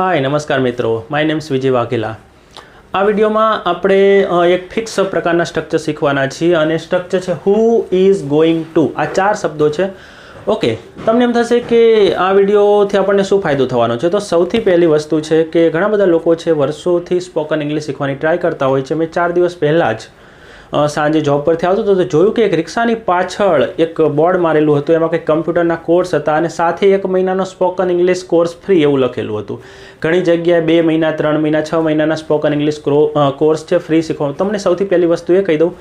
હાય, નમસ્કાર મિત્રો. My name's Vijay Vaghela આ વિડીયોમાં આપણે એક ફિક્સ પ્રકારના સ્ટ્રક્ચર શીખવાના છીએ અને સ્ટ્રક્ચર છે હુ ઇઝ ગોઈંગ ટુ આ ચાર શબ્દો છે. ઓકે તમને એમ થશે કે આ વિડીયોથી આપણને શું ફાયદો થવાનો છે? તો સૌથી પહેલી વસ્તુ છે કે ઘણા બધા લોકો છે, વર્ષોથી સ્પોકન ઇંગ્લિશ શીખવાની ટ્રાય કરતા હોય છે. મેં ચાર દિવસ પહેલાં જ સાંજે જોબ પરથી આવતો હતો, તો જોયું કે એક રિક્ષાની પાછળ એક બોર્ડ મારેલું હતું. એમાં કંઈક કમ્પ્યુટરના કોર્સ હતા અને સાથે એક મહિનાનો સ્પોકન ઇંગ્લિશ કોર્સ ફ્રી એવું લખેલું હતું. ઘણી જગ્યાએ બે મહિના, ત્રણ મહિના, છ મહિનાના સ્પોકન ઇંગ્લિશ કોર્સ છે ફ્રી શીખવાનું. તમને સૌથી પહેલી વસ્તુ એ કહી દઉં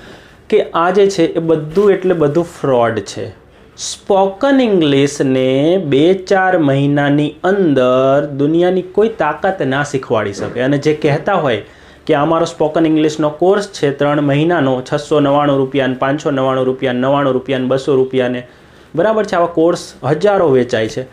કે આ જે છે એ બધું એટલે બધું ફ્રોડ છે. સ્પોકન ઇંગ્લિશને બે ચાર મહિનાની અંદર દુનિયાની કોઈ તાકાત ના શીખવાડી શકે. અને જે કહેતા હોય કે અમારો સ્પોકન ઇંગ્લિશનો કોર્સ છે ત્રણ મહિનાનો, છસો નવ્વાણું રૂપિયાને પાંચસો નવ્વાણું રૂપિયા નવ્વાણું રૂપિયાને બસો રૂપિયાને બરાબર છે? આવા કોર્સ હજારો વેચાય છે.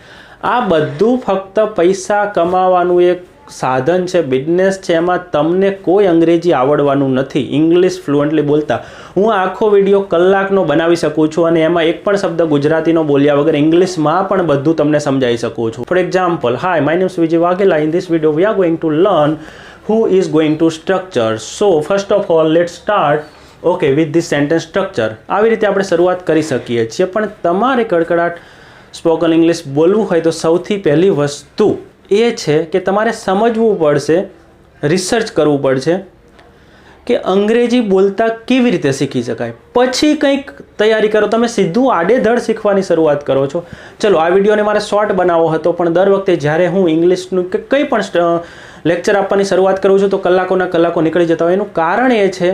આ બધું ફક્ત પૈસા કમાવાનું એક સાધન છે, બિઝનેસ છે. એમાં તમને કોઈ અંગ્રેજી આવડવાનું નથી. ઇંગ્લિશ ફ્લુઅન્ટલી બોલતા. હું આખો વીડિયો કલાકનો બનાવી શકું છું અને એમાં એક પણ શબ્દ ગુજરાતીનો બોલ્યા વગર ઇંગ્લિશમાં પણ બધું તમને સમજાવી શકું છું. For example hi my name's Vijay Vaghela in this video we are going to learn who is going to structure. So, first of all, let's start okay with this sentence structure આવી રીતે આપણે શરૂઆત કરી શકીએ છીએ. પણ તમારે કડકડાટ spoken English બોલવું હોય તો સૌથી પહેલી વસ્તુ એ છે કે તમારે સમજવું પડશે રિસર્ચ કરવું પડશે કે અંગ્રેજી બોલતા કેવી રીતે શીખી શકાય? પછી કંઈક તૈયારી કરો. તમે સીધું આડેધડ શીખવાની શરૂઆત કરો છો. ચલો, આ વિડીયોને મારે શોર્ટ બનાવવો હતો, પણ દર વખતે જ્યારે હું ઇંગ્લિશનું કે કંઈ પણ લેક્ચર આપવાની શરૂઆત કરું છું, તો કલાકોના કલાકો નીકળી જતા હોય. એનું કારણ એ છે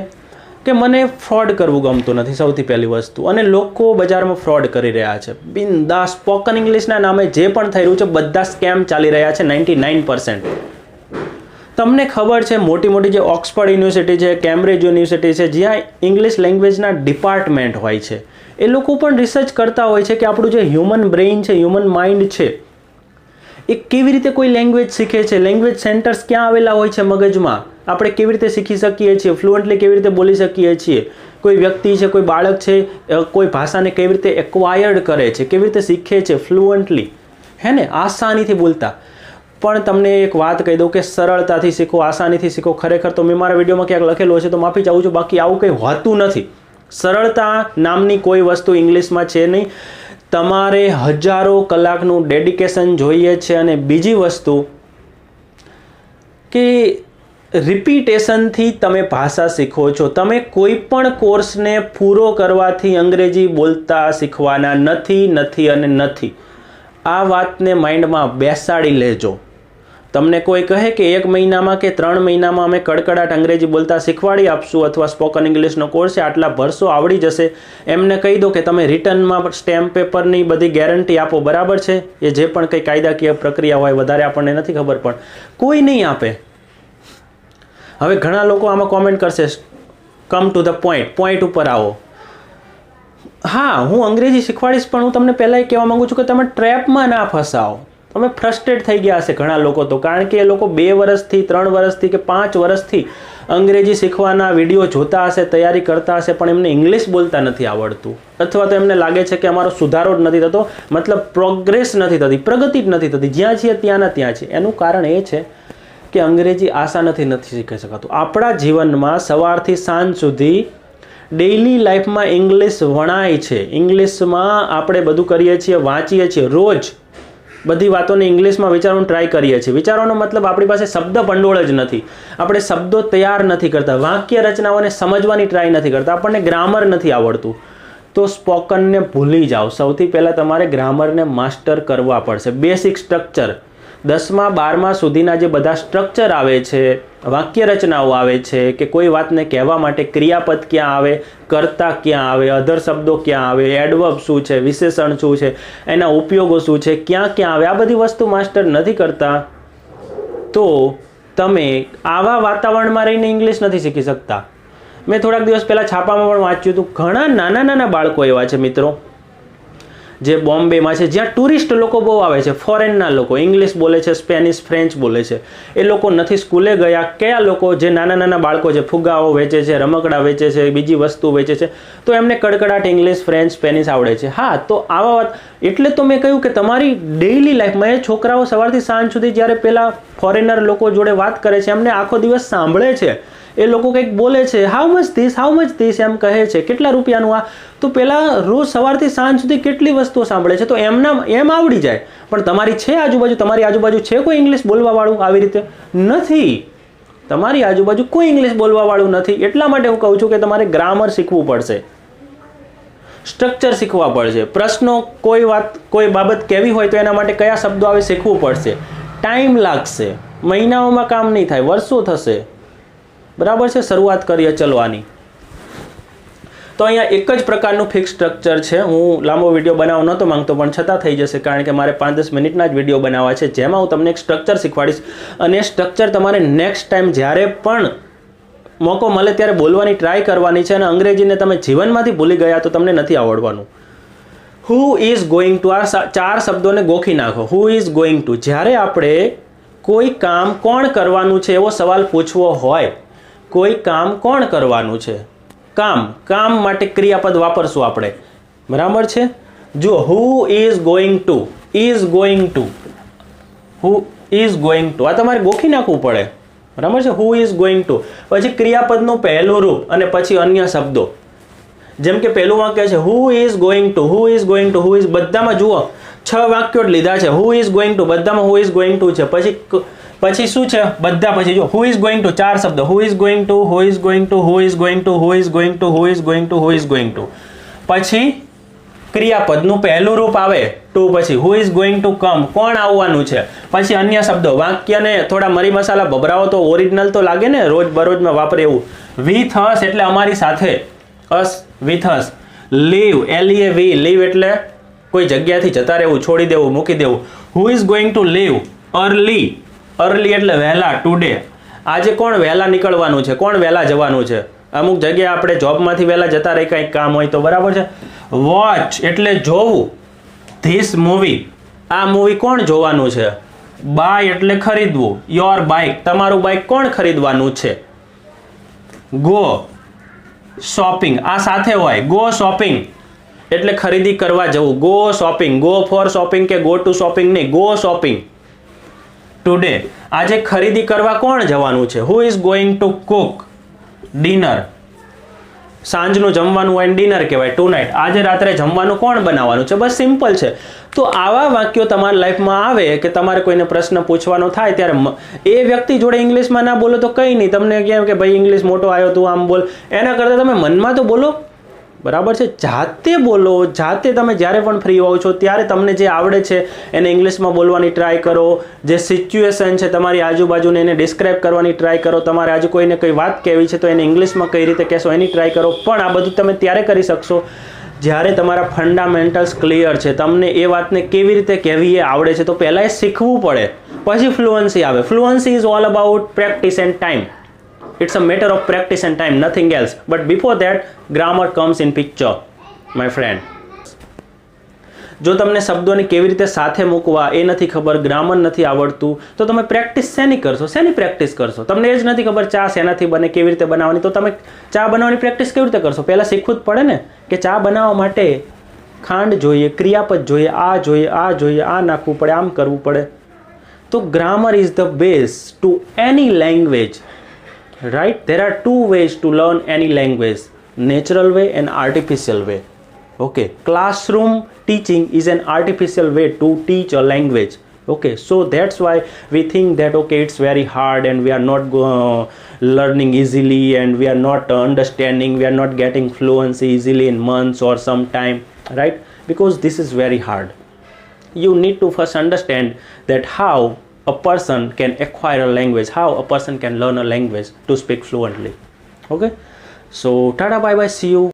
કે મને ફ્રોડ કરવું ગમતું નથી, સૌથી પહેલી વસ્તુ. અને લોકો બજારમાં ફ્રોડ કરી રહ્યા છે. બિનદા સ્પોકન ઇંગ્લિશના નામે જે પણ થઈ રહ્યું છે, બધા સ્કેમ ચાલી રહ્યા છે, નાઇન્ટી નાઇન તમને ખબર છે મોટી મોટી જે ઓક્સફર્ડ યુનિવર્સિટી છે, કેમ્બ્રિજ યુનિવર્સિટી છે, જ્યાં ઇંગ્લિશ લેંગ્વેજના ડિપાર્ટમેન્ટ હોય છે. એ લોકો પણ રિસર્ચ કરતા હોય છે કે આપણું જે હ્યુમન બ્રેઇન છે હ્યુમન માઇન્ડ છે, એ કેવી રીતે કોઈ લેંગ્વેજ શીખે છે લેંગ્વેજ સેન્ટર્સ ક્યાં આવેલા હોય છે મગજમાં? આપણે કેવી રીતે શીખી શકીએ છીએ? ફ્લુઅન્ટલી કેવી રીતે બોલી શકીએ છીએ? કોઈ વ્યક્તિ છે, કોઈ બાળક છે કોઈ ભાષાને કેવી રીતે એક્વાયર્ડ કરે છે, કેવી રીતે શીખે છે ફ્લુઅન્ટલી હે ને? આસાનીથી બોલતા. પણ તમને એક વાત કહી દઉં કે સરળતાથી શીખો, આસાનીથી શીખો. ખરેખર તો મેં મારા વિડીયોમાં ક્યાંક લખેલો છે તો માફી ચાહું છું. બાકી આવું કંઈ હોતું નથી. સરળતા નામની કોઈ વસ્તુ ઇંગ્લિશમાં છે નહીં. તમારે હજારો કલાકનું ડેડિકેશન જોઈએ છે અને બીજી વસ્તુ કે રિપીટેશનથી તમે ભાષા શીખો છો. તમે કોઈ પણ કોર્સને પૂરો કરવાથી અંગ્રેજી બોલતા શીખવાના નથી નથી અને નથી. આ વાતને માઇન્ડમાં બેસાડી લેજો. તમને કોઈ કહે કે એક મહિનામાં કે ત્રણ મહિનામાં અમે કડકડાટ અંગ્રેજી બોલતા શીખવાડી આપશું અથવા સ્પોકન ઇંગ્લિશનો કોર્સ આટલા ભરસો આવડી જશે. એમને કહી દો કે તમે રિટર્નમાં સ્ટેમ્પ પેપરની બધી ગેરંટી આપો, બરાબર છે? એ જે પણ કંઈ કાયદાકીય પ્રક્રિયા હોય, વધારે આપણને નથી ખબર પણ. કોઈ નહીં આપે. હવે ઘણા લોકો આમાં કોમેન્ટ કરશે come to the point point ઉપર આવો. હા, હું અંગ્રેજી શીખવાડીશ, પણ હું તમને પહેલાં એ કહેવા માગું છું કે તમે ટ્રેપમાં ના ફસાઓ તમે ફ્રસ્ટ્રેટ થઈ ગયા હશે ઘણા લોકો તો. કારણ કે એ લોકો બે વર્ષથી ત્રણ વર્ષથી કે પાંચ વર્ષથી અંગ્રેજી શીખવાના વીડિયો જોતા હશે, તૈયારી કરતા હશે, પણ એમને ઇંગ્લિશ બોલતા નથી આવડતું. અથવા તો એમને લાગે છે કે અમારો સુધારો જ નથી થતો, મતલબ પ્રોગ્રેસ નથી થતી, પ્રગતિ જ નથી થતી. જ્યાં છીએ ત્યાંના ત્યાં છે એનું કારણ એ છે કે અંગ્રેજી આસાનીથી નથી શીખી શકાતું. આપણા જીવનમાં સવારથી સાંજ સુધી ડેઇલી લાઈફમાં ઇંગ્લિશ વણાય છે. ઇંગ્લિશમાં આપણે બધું કરીએ છીએ, વાંચીએ છીએ, રોજ બધી વાતોને ઇંગ્લિશમાં વિચારવાનું ટ્રાય કરીએ છીએ. વિચારવાનો મતલબ આપણી પાસે શબ્દ ભંડોળ જ નથી. આપણે શબ્દો તૈયાર નથી કરતા. વાક્ય રચનાઓને સમજવાની ટ્રાય નથી કરતા. આપણને ગ્રામર નથી આવડતું. તો સ્પોકનને ભૂલી જાઓ. સૌથી પહેલાં તમારે ગ્રામરને માસ્ટર કરવા પડશે. બેસિક સ્ટ્રક્ચર દસમા, બારમા સુધીના જે બધા સ્ટ્રક્ચર આવે છે વાક્ય રચનાઓ આવે છે કે કોઈ વાતને કહેવા માટે ક્રિયાપદ ક્યાં આવે, કર્તા ક્યાં આવે અધર શબ્દો ક્યાં આવે એડવર્બ શું છે, વિશેષણ શું છે, એના ઉપયોગો શું છે, ક્યાં ક્યાં આવે, આ બધી વસ્તુ માસ્ટર નથી કરતા. તો તમે આવા વાતાવરણમાં રહીને ઇંગ્લિશ નથી શીખી શકતા. મેં થોડાક દિવસ પહેલાં છાપામાં પણ વાંચ્યું હતું, ઘણા નાના નાના બાળકો એવા છે મિત્રો. જે બોમ્બેમાં છે, જ્યાં ટુરિસ્ટ લોકો બહુ આવે છે, ફોરેનના લોકો, ઇંગ્લિશ બોલે છે, સ્પેનિશ, ફ્રેન્ચ બોલે છે. એ લોકો નથી સ્કૂલે ગયા, કયા લોકો, જે નાના નાના બાળકો છે, ફુગાઓ વેચે છે, રમકડા વેચે છે, બીજી વસ્તુ વેચે છે, તો એમને કડકડાટ ઇંગ્લિશ, ફ્રેન્ચ, સ્પેનિશ આવડે છે. હા, તો આવા વાત એટલે તો મેં કહ્યું કે તમારી ડેઇલી લાઈફમાં એ છોકરાઓ સવારથી સાંજ સુધી જ્યારે પેલા ફોરેનર લોકો જોડે વાત કરે છે, એમને આખો દિવસ સાંભળે છે, એ લોકો કંઈક બોલે છે how much this how much this એમ કહે છે. કેટલા રૂપિયાનું આ? તો પેલા રોજ સવારથી સાંજ સુધી કેટલી વસ્તુઓ સાંભળે છે? તો એમના, એમ આવડી જાય. પણ તમારી છે આજુબાજુ, તમારી આજુબાજુ છે કોઈ ઇંગ્લિશ બોલવાવાળું આવી રીતે? નથી. તમારી આજુબાજુ કોઈ ઇંગ્લિશ બોલવાવાળું નથી. એટલા માટે હું કહું છું કે તમારે ગ્રામર શીખવું પડશે. સ્ટ્રક્ચર શીખવા પડશે. પ્રશ્નો કોઈ વાત, કોઈ બાબત કેવી હોય તો એના માટે કયા શબ્દો આવે શીખવું પડશે. ટાઈમ લાગશે. મહિનાઓમાં કામ નહીં થાય. વર્ષો થશે. બરાબર છે? શરૂઆત કરીએ ચલવાની. તો અહીંયા એક જ પ્રકારનું ફિક્સ સ્ટ્રક્ચર છે. હું લાંબો વીડિયો બનાવવા નહોતો, માંગતો, પણ છતાં થઈ જશે, કારણ કે મારે પાંચ દસ મિનિટના જ વીડિયો બનાવવા છે. જેમાં હું તમને એક સ્ટ્રક્ચર શીખવાડીશ. અને સ્ટ્રક્ચર તમારે નેક્સ્ટ ટાઈમ જ્યારે પણ મોકો મળે ત્યારે બોલવાની ટ્રાય કરવાની છે અને અંગ્રેજીને તમે જીવનમાંથી ભૂલી ગયા તો તમને નથી આવડવાનું. હુ ઇઝ ગોઈંગ ટુ આ ચાર શબ્દોને ગોખી નાખો. હુ ઇઝ ગોઈંગ ટુ જ્યારે આપણે કોઈ કામ કોણ કરવાનું છે એવો સવાલ પૂછવો હોય, કોઈ કામ કોણ કરવાનું છે? કામ. કામ માટે ક્રિયાપદ વાપરશું આપણે. બરાબર છે? જો who is going to is going to who is going to આ તમારે ગોખી નાખવું પડે. બરાબર છે હુ ઇઝ ગોઈંગ ટુ પછી ક્રિયાપદનું પહેલું રૂપ અને પછી અન્ય શબ્દો જેમ કે પહેલું વાક્ય છે who is going to who is going to who is બધામાં જુઓ છ વાક્યો લીધા છે હુ ઇઝ ગોઈંગ ટુ બધામાં હુ ઇઝ ગોઈંગ ટુ છે પછી પછી શું છે બધા પછી જો હુ ઇઝ ગોઈંગ ટુ ચાર શબ્દ who is going to who is going to who is going to who is going to who is going to who is going to પછી ક્રિયાપદનું પહેલું રૂપ આવે ટુ પછી who is going to come કોણ આવવાનું છે? પછી અન્ય શબ્દો, વાક્યને થોડા મરી મસાલા ભભરાવો તો ઓરિજિનલ તો લાગે ને, રોજ બરોજમાં વાપરે એવું. વિથ અસ એટલે અમારી સાથે. Us with us leave L A V leave એટલે કોઈ જગ્યાથી જતા રહેવું, છોડી દેવું, મૂકી દેવું. Who is going to leave early early એટલે વહેલા ટુડે આજે કોણ વહેલા નીકળવાનું છે? કોણ વહેલા જવાનું છે? અમુક જગ્યાએ આપણે જોબમાંથી વહેલા જતા રહી, કંઈક કામ હોય તો બરાબર છે. વોચ એટલે જોવું. ધીસ મૂવી આ મૂવી કોણ જોવાનું છે? બાય એટલે ખરીદવું. યોર બાઇક તમારું બાઇક કોણ ખરીદવાનું છે? ગો શોપિંગ આ સાથે હોય. ગો શોપિંગ એટલે ખરીદી કરવા જવું. Go shopping go for shopping કે ગો ટુ શોપિંગ નહીં. ગો શોપિંગ ટુડે આજે ખરીદી કરવા કોણ જવાનું છે? Who is going to cook dinner સાંજનું જમવાનું હોય ડિનર કહેવાય ટુ નાઇટ આજે રાત્રે જમવાનું કોણ બનાવવાનું છે? બસ સિમ્પલ છે. તો આવા વાક્યો તમારી લાઈફમાં આવે કે તમારે કોઈને પ્રશ્ન પૂછવાનો થાય ત્યારે એ વ્યક્તિ જોડે ઇંગ્લિશમાં ના બોલો તો કંઈ નહીં. તમને કેમ કે ભાઈ ઇંગ્લિશ મોટો આવ્યો, તું આમ બોલ. એના કરતાં તમે મનમાં તો બોલો. બરાબર છે? જાતે બોલો, જાતે તમે જ્યારે પણ ફ્રી હોવ છો, ત્યારે તમને જે આવડે છે, એને ઇંગ્લિશમાં બોલવાની ટ્રાય કરો. જે સિચ્યુએશન છે, તમારી આજુબાજુને એને ડિસ્ક્રાઇબ કરવાની ટ્રાય કરો. તમારે આજે કોઈને કંઈ વાત કહેવી છે, તો એને ઇંગ્લિશમાં કઈ રીતે કહેશો, એની ટ્રાય કરો. પણ આ બધું તમે ત્યારે કરી શકશો, જ્યારે તમારા ફંડામેન્ટલ્સ ક્લિયર છે. તમને એ વાતને કેવી રીતે કહેવી એ આવડે છે, તો પહેલાં એ શીખવું પડે. પછી ફ્લુઅન્સી આવે. Fluency is all about practice and time it's a matter of practice and time, nothing else. But before that, grammar comes in picture, my friend. જો તમને શબ્દોને કેવી રીતે સાથે મૂકવા એ નથી ખબર ગ્રામર નથી આવડતું, તો તમે પ્રેક્ટિસ શેની કરશો? શેની પ્રેક્ટિસ કરશો? તમને એ જ નથી ખબર ચા શેનાથી બને, કેવી રીતે બનાવવાની? તો તમે ચા બનાવવાની પ્રેક્ટિસ કેવી રીતે કરશો? પહેલાં શીખવું જ પડે ને કે ચા બનાવવા માટે ખાંડ જોઈએ, ક્રિયાપદ જોઈએ, આ જોઈએ આ જોઈએ, આ નાખવું પડે, આમ કરવું પડે. તો grammar is the base to any language right? There are two ways to learn any language natural way and artificial way. Okay. Classroom teaching is an artificial way to teach a language. Okay. So that's why we think that okay it's very hard and we are not go, uh, learning easily and we are not understanding we are not getting fluency easily in months or some time. Right? Because this is very hard. You need to first understand that how a person can acquire a language how a person can learn a language to speak fluently. Okay? So tata bye bye see you